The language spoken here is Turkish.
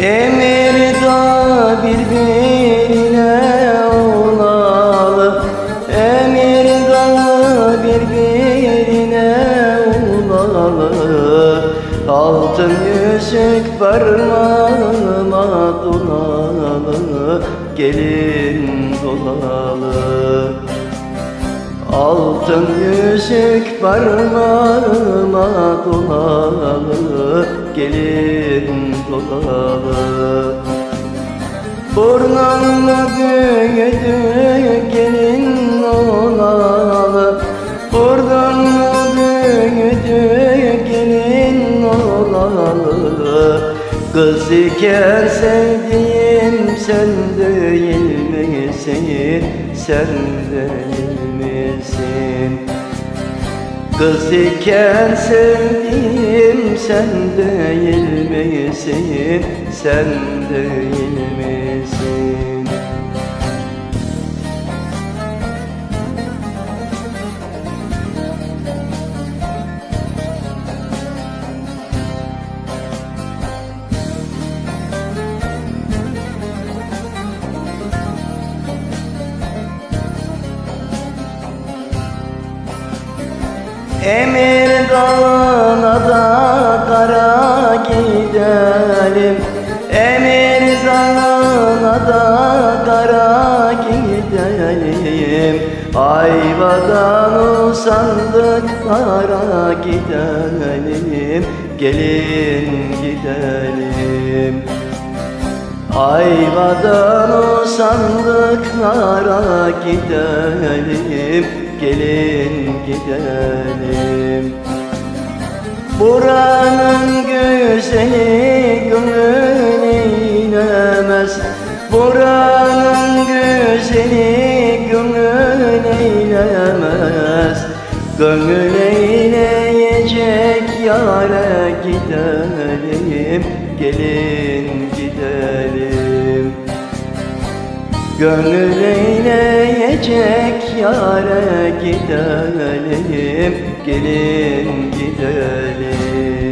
Emir da birbirine ulalı Emir da birbirine ulalı Altın yüzük parmağıma dolalı Gelin dolalı Altın yüzük parmağıma dolalı Gelin Burnumda büyüdü gelin olalı Burnumda büyüdü gelin olalı Kız iken sevdiğim sen değil misin? Sen değil Kız iken sevdiğim sen değil misin? Sen değil misin? Emir dağına da kara gidelim. Emir dağına da kara gidelim. Ayvadan usandıklara gidelim. Gelin gidelim. Ayvadan usandıklara gidelim Gelin gidelim. Buranın güzeli gönül eylemez. Buranın güzeli gönül eylemez. Gönül eyleyecek yâre gidelim Gelin gidelim. Gönül eyleyecek yâre gidelim Gelin gidelim